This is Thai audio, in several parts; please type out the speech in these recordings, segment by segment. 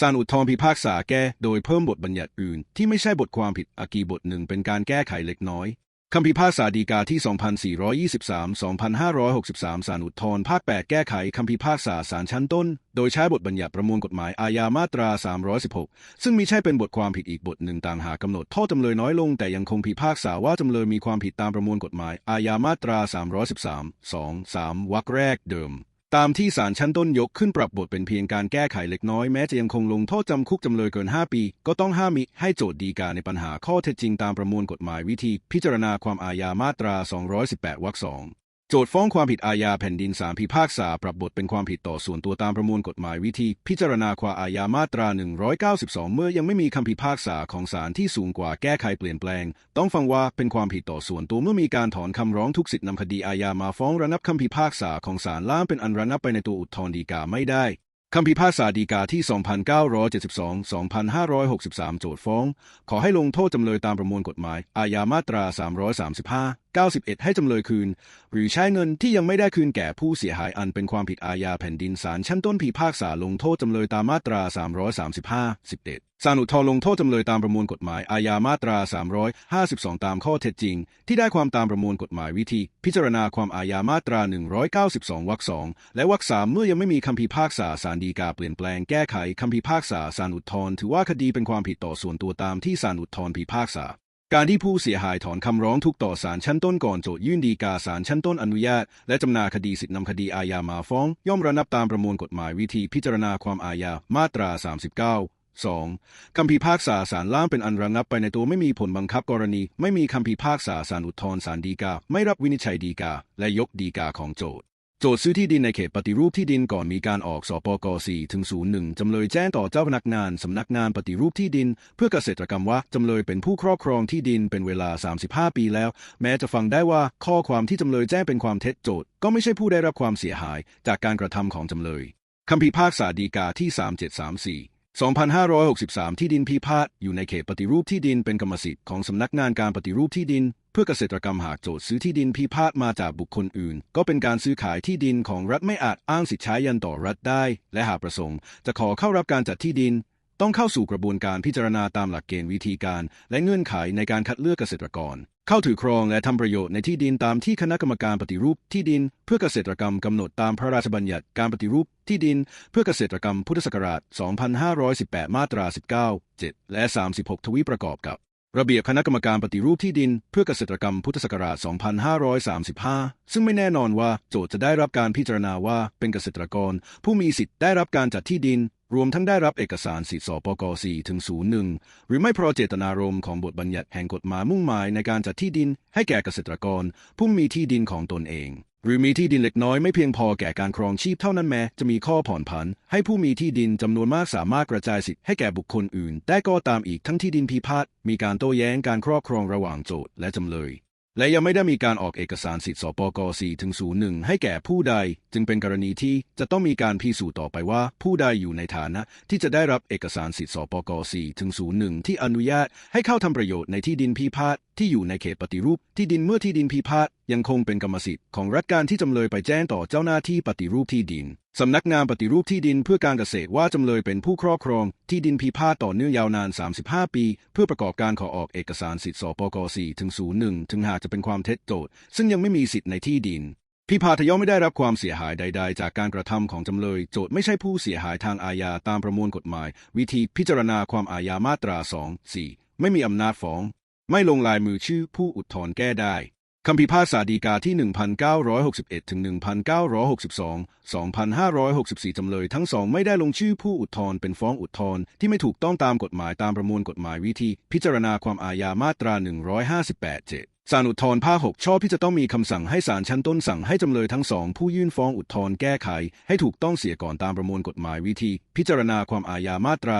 ศาลอุทธรณ์พิพากษาแก้โดยเพิ่มบทบัญญัติอื่น ที่ไม่ใช่บทความผิดอากีบทหนึ่งเป็นการแก้ไขเล็กน้อยคำพิพากษาฎีกาที่ 2423-2563 ศาลอุทธรณ์ภาค 8 แก้ไขคำพิพากษาศาลชั้นต้น โดยใช้บทบัญญัติประมวลกฎหมายอาญามาตรา 316 ซึ่งมิใช่เป็นบทความผิดอีกบทหนึ่งต่างหากกำหนดโทษจำเลยน้อยลง แต่ยังคงพิพากษาว่าจำเลยมีความผิดตามประมวลกฎหมายอาญามาตรา 313 2 3วรรคแรกเดิม ตามที่ศาลชั้นต้นยกขึ้นปรับบทเป็นเพียงการแก้ไขเล็กน้อยแม้จะยังคงลงโทษจำคุกจำเลยเกิน 5 ปี ก็ต้องห้ามมิให้โจทย์ดีกาในปัญหาข้อเท็จจริงตามประมวลกฎหมายวิธี พิจารณาความอาญามาตรา 218 วรรคสอง โจทย์ฟ้องความผิดอาญาแผ่นดินสามพิพากษา ปรับบทเป็นความผิดต่อส่วนตัวตามประมวลกฎหมายวิธี พิจารณาความอาญามาตรา 192 เมื่อยังไม่มีคำพิพากษาของศาลที่สูงกว่าแก้ไขเปลี่ยนแปลง ต้องฟังว่าเป็นความผิดต่อส่วนตัวเมื่อมีการถอนคำร้องทุกสิทธินำคดีอาญามาฟ้องระงับคำพิพากษาของศาลล่ามเป็นอันระงับไปในตัวอุทธรณ์ฎีกาไม่ได้คำพิพากษาฎีกาที่ 2972-2563 โจทย์ฟ้อง ขอให้ลงโทษจำเลยตามประมวลกฎหมายอาญามาตรา 335 91 ให้จำเลยคืน หรือใช้เงินที่ยังไม่ได้คืนแก่ผู้เสียหายอันเป็นความผิดอาญาแผ่นดินศาลชั้นต้นพิพากษาลงโทษจำเลยตามมาตรา 335 11ศาลอุทธรลงโทษจำเลยตามประมวลกฎหมายอาญามาตรา 352 ตามข้อเท็จจริง ที่ได้ความตามประมวลกฎหมายวิธี พิจารณาความอาญามาตรา 192 วรรค2และวรรค3เมื่อยังไม่มีคำพิพากษาศาลฎีกาเปลี่ยนแปลงแก้ไขคำพิพากษาศาลอุทธรถือว่าคดีเป็นความผิดต่อส่วนตัวตามที่ศาลอุทธรพิพากษา การที่ผู้เสียหายถอนคำร้องทุกต่อศาลชั้นต้นก่อนโจทยื่นดีกาศาลชั้นต้นอนุญาต และจำนาคดีสิทธินำคดีอาญามาฟ้อง ย่อมระนับตามประมวลกฎหมายวิธีพิจารณาความอาญามาตรา 39 2. คำพิพากษาศาลล่างเป็นอันระงับไปในตัวไม่มีผลบังคับกรณี ไม่มีคำพิพากษาศาลอุทธรณ์ศาลฎีกา ไม่รับวินิจฉัยฎีกา และยกฎีกาของโจท โจทย์ซื้อที่ดินในเขตปฏิรูปที่ดินก่อนมีการออกสปก4ถึง01 จำเลยแจ้งต่อเจ้าพนักงานสำนักงานปฏิรูปที่ดิน เพื่อเกษตรกรรมว่าจำเลยเป็นผู้ครอบครองที่ดินเป็นเวลา 35 ปีแล้ว แม้จะฟังได้ว่าข้อความที่จำเลยแจ้งเป็นความเท็จโจทย์ก็ไม่ใช่ผู้ได้รับความเสียหาย จากการกระทำของจำเลยคำพิพากษาฎีกาที่ 3734 2563 ที่ดินพิพาทอยู่ในเขตปฏิรูปที่ดินเป็นกรรมสิทธิ์ของสำนักงานการปฏิรูปที่ดิน พื่อเกษตรกรรมหากโจทย์ซื้อที่ดินพิพาทมาจากบุคคลอื่น ก็เป็นการซื้อขายที่ดินของรัฐไม่อาจอ้างสิทธิใช้ยันต่อรัฐได้ และหากประสงค์ จะขอเข้ารับการจัดที่ดิน ต้องเข้าสู่กระบวนการพิจารณาตามหลักเกณฑ์วิธีการ และเงื่อนไขในการคัดเลือกเกษตรกร เข้าถือครองและทำประโยชน์ในที่ดินตามที่คณะกรรมการปฏิรูปที่ดิน เพื่อเกษตรกรรมกำหนดตามพระราชบัญญัติการปฏิรูปที่ดิน เพื่อเกษตรกรรมพุทธศักราช 2518 มาตรา 19 7 และ 36 ทวีประกอบกับ ระเบียบคณะกรรมการปฏิรูปที่ดิน เพื่อเกษตรกรรมพุทธศักราช 2535 ซึ่งไม่แน่นอนว่าโจทย์จะได้รับการพิจารณาว่าเป็นเกษตรกร ผู้มีสิทธิ์ได้รับการจัดที่ดิน รวมทั้งได้รับเอกสารสิทธิสปก4ถึง01 หรือไม่เพราะเจตนารมณ์ของบทบัญญัติแห่งกฎหมายมุ่งหมายในการจัดที่ดิน ให้แก่เกษตรกร ผู้มีที่ดินของตนเอง หรือมีที่ดินเล็กน้อยไม่เพียงพอแก่การครองชีพเท่านั้นแม้จะมีข้อผ่อนผัน ให้ผู้มีที่ดินจำนวนมากสามารถกระจายสิทธิ์ให้แก่บุคคลอื่นได้ก็ตามอีกทั้งที่ดินพิพาทมีการโต้แย้งการครอบครองระหว่างโจทย์และจำเลย และยังไม่ได้มีการออกเอกสารสิทธิสปก4ถึง01 ให้แก่ผู้ใด จึงเป็นกรณีที่จะต้องมีการพิสูจน์ต่อไปว่า ผู้ใดอยู่ในฐานะ ที่จะได้รับเอกสารสิทธิสปก4ถึง01 ที่อนุญาตให้เข้าทำประโยชน์ในที่ดินพิพาทที่อยู่ในเขตปฏิรูปที่ดินเมื่อที่ดินพิพาท ยังคงเป็นกรรมสิทธิ์ของรัฐการที่จำเลยไปแจ้งต่อเจ้าหน้าที่ปฏิรูปที่ดิน สำนักงานปฏิรูปที่ดินเพื่อการเกษตรว่าจำเลยเป็นผู้ครอบครอง ที่ดินพิพาทต่อเนื่องยาวนาน 35 ปี เพื่อประกอบการขอออกเอกสารสิทธิ์สปก4ถึง01 ถึงหากจะเป็นความเท็จโจทย์ซึ่งยังไม่มีสิทธิ์ในที่ดินพิพาทย่อมไม่ได้รับความเสียหายใด ๆ จากการกระทำของจำเลย โจทย์ไม่ใช่ผู้เสียหายทางอาญาตามประมวลกฎหมาย วิธีพิจารณาความอาญามาตรา 2 4 ไม่มีอำนาจฟ้อง ไม่ลงลายมือชื่อผู้อุทธรณ์แก้ได้ คำพิพากษาฎีกาที่ 1961 ถึง 1962 2564 จำเลยทั้งสองไม่ได้ลงชื่อผู้อุทธรณ์เป็นฟ้องอุทธรณ์ที่ไม่ถูกต้องตามกฎหมายตามประมวลกฎหมายวิธี พิจารณาความอาญามาตรา 158 7 ศาลอุทธรภาค6ชอบที่จะต้องมีคำสั่งให้ศาลชั้นต้นสั่งให้จำเลยทั้งสองผู้ยื่นฟ้องอุทธรแก้ไข ให้ถูกต้องเสียก่อนตามประมวลกฎหมายวิธี พิจารณาความอาญามาตรา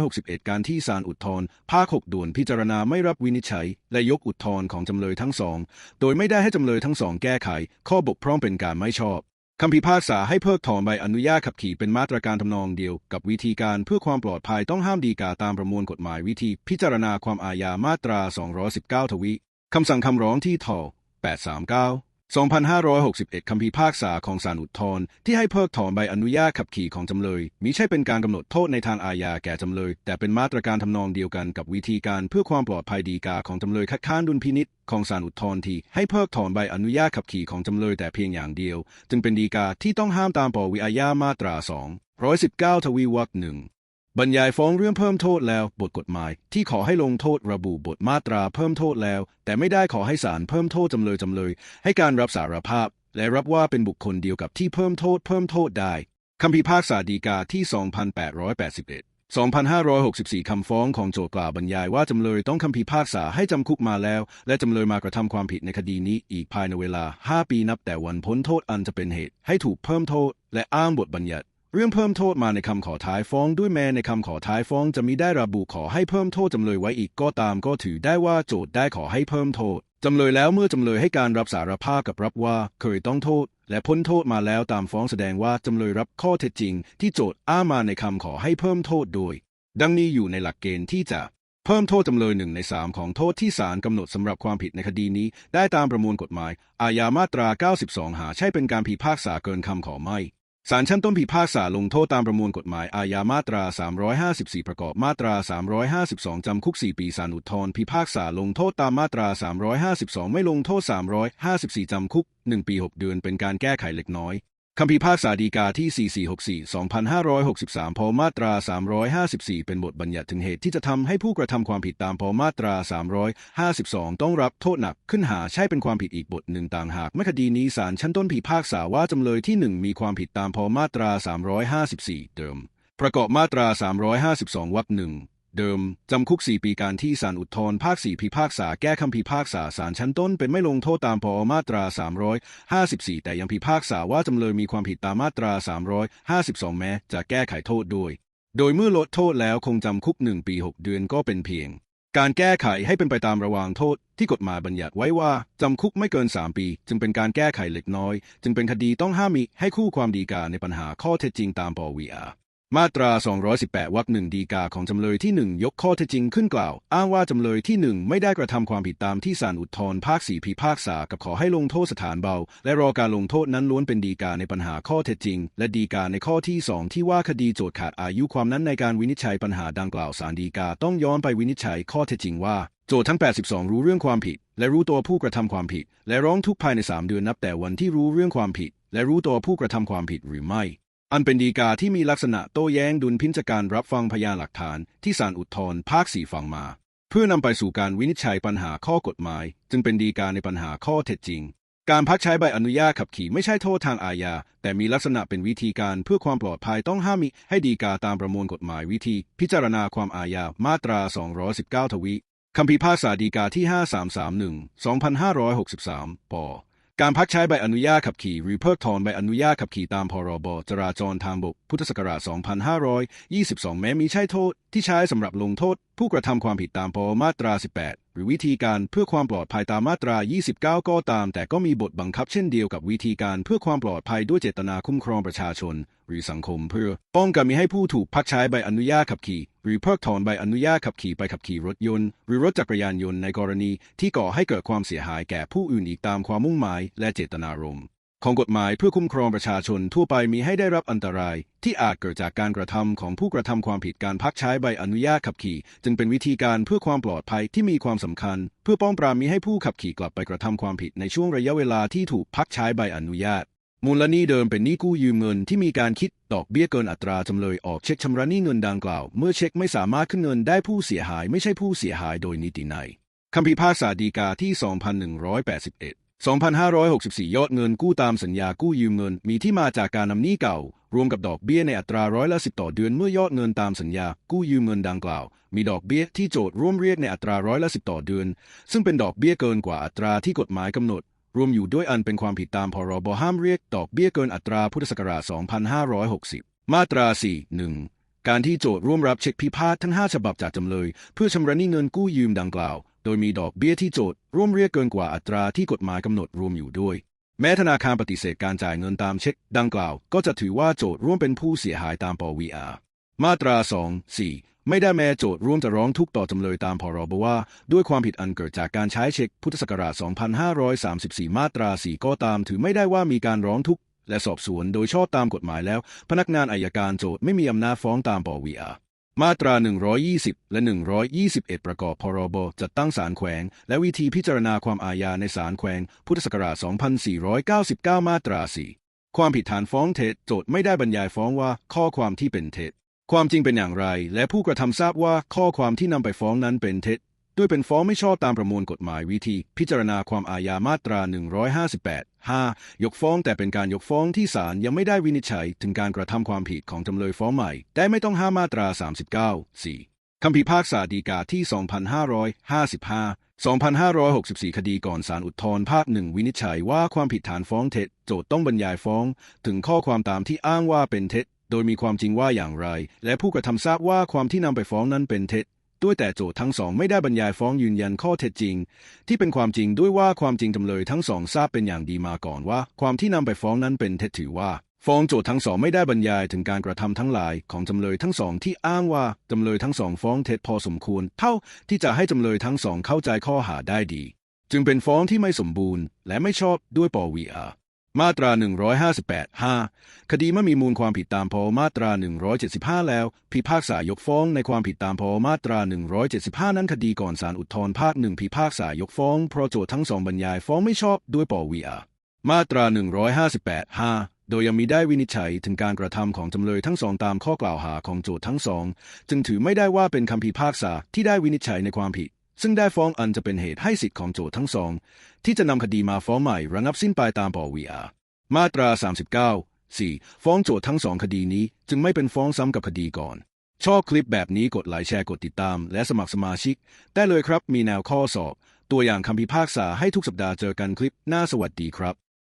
161 การที่ศาลอุทธรภาค6ด่วนพิจารณาไม่รับวินิจฉัย และยกอุทธรของจำเลยทั้งสอง โดยไม่ได้ให้จำเลยทั้งสองแก้ไข ข้อบกพร่องเป็นการไม่ชอบคำพิพากษาให้เพิกถอนใบอนุญาตขับขี่เป็นมาตรการทำนองเดียว กับวิธีการเพื่อความปลอดภัยต้องห้ามดีกาตามประมวลกฎหมายวิธี พิจารณาความอาญามาตรา 219 ทวี คำสั่งคำร้องที่ทอ839 2561 คำพิพากษาของศาลอุทธรณ์ที่ให้เพิกถอนใบอนุญาตขับขี่ของจำเลยมิใช่เป็นการกำหนดโทษในทางอาญาแก่จำเลย แต่เป็นมาตรการทำนองเดียวกันกับวิธีการเพื่อความปลอดภัยดีกาของจำเลยคัดค้านดุลพินิษของศาลอุทธรณ์ที่ให้เพิกถอนใบอนุญาตขับขี่ของจำเลยแต่เพียงอย่างเดียว จึงเป็นดีกาที่ต้องห้ามตามปวิอาญามาตรา219ทวีวรรคหนึ่ง บรรยายฟ้องเรื่องเพิ่มโทษแล้ว บทกฎหมาย ที่ขอให้ลงโทษระบุบทมาตราเพิ่มโทษแล้ว แต่ไม่ได้ขอให้ศาลเพิ่มโทษจำเลยจำเลย ให้การรับสารภาพ และรับว่าเป็นบุคคลเดียวกับที่เพิ่มโทษเพิ่มโทษได้คำพิพากษาฎีกาที่ 2881 2564 คำฟ้องของโจทก์กล่าวบรรยายว่าจำเลยต้องคำพิพากษาให้จำคุกมาแล้ว และจำเลยมากระทำความผิดในคดีนี้อีกภายในเวลา 5 ปีนับแต่วันพ้นโทษอันจะเป็นเหตุ ให้ถูกเพิ่มโทษ และอ้างบทบัญญัติ เรื่องเพิ่มโทษมาในคำขอท้ายฟ้องด้วยแม้ในคำขอท้ายฟ้องจะมีได้ระบุขอให้เพิ่มโทษจำเลยไว้อีกก็ตามก็ถือได้ว่าโจทย์ได้ขอให้เพิ่มโทษจำเลยแล้วเมื่อจำเลยให้การรับสารภาพกับรับว่าเคยต้องโทษ และพ้นโทษมาแล้วตามฟ้องแสดงว่าจำเลยรับข้อเท็จจริง ที่โจทย์อ้างมาในคำขอให้เพิ่มโทษโดย ดังนี้อยู่ในหลักเกณฑ์ที่จะเพิ่มโทษจำเลยหนึ่งในสามของโทษที่ศาลกำหนดสำหรับความผิดในคดีนี้ ได้ตามประมวลกฎหมาย อาญามาตรา 92 หาใช่เป็นการพิพากษาเกินคำขอไม่ ศาลชั้นต้นพิพากษาลงโทษตามประมวลกฎหมายอาญามาตรา 354 ประกอบมาตรา 352 จำคุก 4 ปีศาลอุทธรพิพากษาลงโทษตามมาตรา 352 ไม่ลงโทษ 354 จำคุก 1 ปี 6 เดือนเป็นการแก้ไขเล็กน้อย คำพิพากษาฎีกาที่ 4464 2563 พมาตรา 354 เป็นบทบัญญัติถึงเหตุที่จะทำให้ผู้กระทำความผิดตามพมาตรา 352 ต้องรับโทษหนักขึ้นหาใช่เป็นความผิดอีกบทหนึ่งต่างหากเมื่อคดีนี้ศาลชั้นต้นพิพากษาว่าจำเลยที่ 1 มีความผิดตามพมาตรา 354 เดิม ประกอบมาตรา 352 วรรคหนึ่ง เดิม จำคุก 4 ปีการที่ศาลอุทธรภาค 4 พิพากษาแก้คำพิพากษาศาลชั้นต้น เป็นไม่ลงโทษตามพอมาตรา 354 แต่ยังพิพากษาว่าจำเลยมีความผิดตามมาตรา 352 แม้ จะแก้ไขโทษโดยโดยเมื่อลดโทษแล้วคงจำคุก 1 ปี 6 เดือนก็เป็นเพียง การแก้ไขให้เป็นไปตามระวางโทษ ที่กฎหมายบัญญัติไว้ว่าจำคุกไม่เกิน 3 ปี จึงเป็นการแก้ไขเล็กน้อย จึงเป็นคดีต้องห้ามมีให้คู่ความดีกาในปัญหาข้อเท็จจริงตามปวีอา มาตรา 218 วรรคหนึ่งดีกาของจำเลยที่ 1 ยกข้อเท็จจริงขึ้นกล่าว อ้างว่าจำเลยที่ 1 ไม่ได้กระทำความผิดตามที่ศาลอุทธรณ์ภาค4พิพากษากับขอให้ลงโทษสถานเบา และรอการลงโทษนั้นล้วนเป็นดีกาในปัญหาข้อเท็จจริง และดีกาในข้อที่ 2 ที่ว่าคดีโจทกขาดอายุความนั้นในการวินิจฉัยปัญหาดังกล่าวศาลดีกาต้องย้อนไปวินิจฉัยข้อเท็จจริงว่าโจทก์ทั้ง 82 รู้เรื่องความผิด และรู้ตัวผู้กระทำความผิด และร้องทุกข์ภายใน 3 เดือนนับแต่วันที่รู้เรื่องความผิด และรู้ตัวผู้กระทำความผิดหรือไม่ อันเป็นดีกาที่มีลักษณะโต้แย้งดุลพินิจการรับฟังพยานหลักฐานที่ศาลอุทธรภาคสี่ฟังมา เพื่อนำไปสู่การวินิจฉัยปัญหาข้อกฎหมาย จึงเป็นดีกาในปัญหาข้อเท็จจริง การพักใช้ใบอนุญาตขับขี่ไม่ใช่โทษทางอาญา แต่มีลักษณะเป็นวิธีการเพื่อความปลอดภัยต้องห้ามมิให้ดีกาตามประมวลกฎหมายวิธี พิจารณาความอาญามาตรา 219 ทวีคำพิพากษาดีกาที่ 5331 2563ป การพักใช้ใบอนุญาตขับขี่หรือเพิกถอนใบอนุญาตขับขี่ตามพรบจราจรทางบกพุทธศักราช 2522 แม้มีใช้โทษที่ใช้สำหรับลงโทษ ผู้กระทำความผิดตามพมาตรา 18 รือวิธีการเพื่อความปลอดภัยตามมาตรา 29 ก็ตาม แต่ก็มีบทบังคับเช่นเดียวกับวิธีการเพื่อความปลอดภัยด้วยเจตนาคุ้มครองประชาชน หรือสังคมเพื่อ ป้องกันมิให้ผู้ถูกพักใช้ใบอนุญาตขับขี่ หรือเพิกถอนใบอนุญาตขับขี่ไปขับขี่รถยนต์ หรือรถจักรยานยนต์ในกรณีที่ก่อให้เกิดความเสียหายแก่ผู้อื่นอีกตามความมุ่งหมายและเจตนารมณ์ ของกฎหมายเพื่อคุ้มครองประชาชนทั่วไปมีให้ได้รับอันตราย ที่อาจเกิดจากการกระทำของผู้กระทำความผิดการพักใช้ใบอนุญาตขับขี่ จึงเป็นวิธีการเพื่อความปลอดภัยที่มีความสำคัญ เพื่อป้องปรามมิให้ผู้ขับขี่กลับไปกระทำความผิดในช่วงระยะเวลาที่ถูกพักใช้ใบอนุญาต มูลหนี้เดิมเป็นหนี้กู้ยืมเงินที่มีการคิดดอกเบี้ยเกินอัตราจำเลยออกเช็คชำระหนี้เงินดังกล่าว เมื่อเช็คไม่สามารถขึ้นเงินได้ผู้เสียหายไม่ใช่ผู้เสียหายโดยนิตินัยคำพิพากษาฎีกาที่ 2181 2564 ยอดเงินกู้ตามสัญญากู้ยืมเงิน มีที่มาจากการนำหนี้เก่า รวมกับดอกเบี้ยในอัตราร้อยละสิบต่อเดือนเมื่อยอดเงินตามสัญญากู้ยืมเงินดังกล่าว มีดอกเบี้ยที่โจทย์ร่วมเรียกในอัตราร้อยละสิบต่อเดือน ซึ่งเป็นดอกเบี้ยเกินกว่าอัตราที่กฎหมายกำหนด รวมอยู่ด้วยอันเป็นความผิดตามพรบห้ามเรียกดอกเบี้ยเกินอัตราพุทธศักราช 2560 มาตรา4 1การที่โจทย์ร่วมรับเช็คพิพาททั้ง 5 ฉบับจากจำเลย เพื่อชำระหนี้เงินกู้ยืมดังกล่าว โดยมีดอกเบี้ยที่โจทย์ร่วมเรียกเกินกว่าอัตราที่กฎหมายกำหนดรวมอยู่ด้วย แม้ธนาคารปฏิเสธการจ่ายเงินตามเช็ค ดังกล่าว ก็จะถือว่าโจทย์ร่วมเป็นผู้เสียหายตามปวีอามาตรา 2 4 ไม่ได้แม้โจทย์ร่วมจะร้องทุกข์ต่อจำเลยตามพรบว่า ด้วยความผิดอันเกิดจากการใช้เช็คพุทธศักราช 2534 มาตรา 4 ก็ตามถือไม่ได้ว่ามีการร้องทุกข์และสอบสวนโดยชอบตามกฎหมายแล้ว พนักงานอายการโจทย์ไม่มีอำนาจฟ้องตามปวีอา มาตรา 120 และ 121 ประกอบพรบ จัดตั้งศาลแขวง และวิธีพิจารณาความอาญาในศาลแขวง พุทธศักราช 2499 มาตรา 4 ความผิดฐานฟ้องเท็จ โจทย์ไม่ได้บรรยายฟ้องว่าข้อความที่เป็นเท็จ ความจริงเป็นอย่างไร และผู้กระทำทราบว่าข้อความที่นำไปฟ้องนั้นเป็นเท็จ ด้วยเป็นฟ้องไม่ชอบตามประมวลกฎหมายวิธี พิจารณาความอาญามาตรา 158 5 ยกฟ้องแต่เป็นการยกฟ้องที่ศาลยังไม่ได้วินิจฉัย ถึงการกระทำความผิดของจำเลยฟ้องใหม่ แต่ไม่ต้องห้ามมาตรา 39 4 คำพิพากษาฎีกาที่ 2555 2564 คดีก่อนศาลอุทธรณ์ภาคหนึ่งวินิจฉัยว่าความผิดฐานฟ้องเท็จ โจทย์ต้องบรรยายฟ้อง ถึงข้อความตามที่อ้างว่าเป็นเท็จ โดยมีความจริงว่าอย่างไร และผู้กระทำทราบว่าความที่นำไปฟ้องนั้นเป็นเท็จ ด้วยแต่โจทย์ทั้งสองไม่ได้บรรยายฟ้องยืนยันข้อเท็จจริง ที่เป็นความจริงด้วยว่าความจริงจำเลยทั้งสองทราบเป็นอย่างดีมาก่อนว่า ความที่นำไปฟ้องนั้นเป็นเท็จถือว่า ฟ้องโจทย์ทั้งสองไม่ได้บรรยายถึงการกระทำทั้งหลายของจำเลยทั้งสองที่อ้างว่าจำเลยทั้งสองฟ้องเท็จพอสมควร เท่าที่จะให้จำเลยทั้งสองเข้าใจข้อหาได้ดี จึงเป็นฟ้องที่ไม่สมบูรณ์ และไม่ชอบด้วยปวีอา มาตรา 158 5 คดีเมื่อมีมูลความผิดตามพมาตรา 175 แล้ว พิพากษายกฟ้องในความผิดตามพมาตรา 175 นั้นคดีก่อนศาลอุทธรณ์ภาคหนึ่งพิพากษายกฟ้องเพราะโจทย์ทั้งสองบรรยายฟ้องไม่ชอบด้วยปวีอามาตรา 158 5 โดยยังมีได้วินิจฉัยถึงการกระทำของจำเลยทั้งสองตามข้อกล่าวหาของโจทย์ทั้งสอง จึงถือไม่ได้ว่าเป็นคำพิพากษาที่ได้วินิจฉัยในความผิด ซึ่งได้ฟ้องอันจะเป็นเหตุให้สิทธิของโจทย์ทั้งสอง ที่จะนำคดีมาฟ้องใหม่ระงับสิ้นไปตามปวีอามาตรา 39 4 ฟ้องโจทย์ทั้งสองคดีนี้จึงไม่เป็นฟ้องซ้ำกับคดีก่อน ชอบคลิปแบบนี้กดไลค์แชร์กดติดตาม และสมัครสมาชิก ได้เลยครับมีแนวข้อสอบ ตัวอย่างคำพิพากษาให้ทุกสัปดาห์เจอกันคลิปหน้าสวัสดีครับ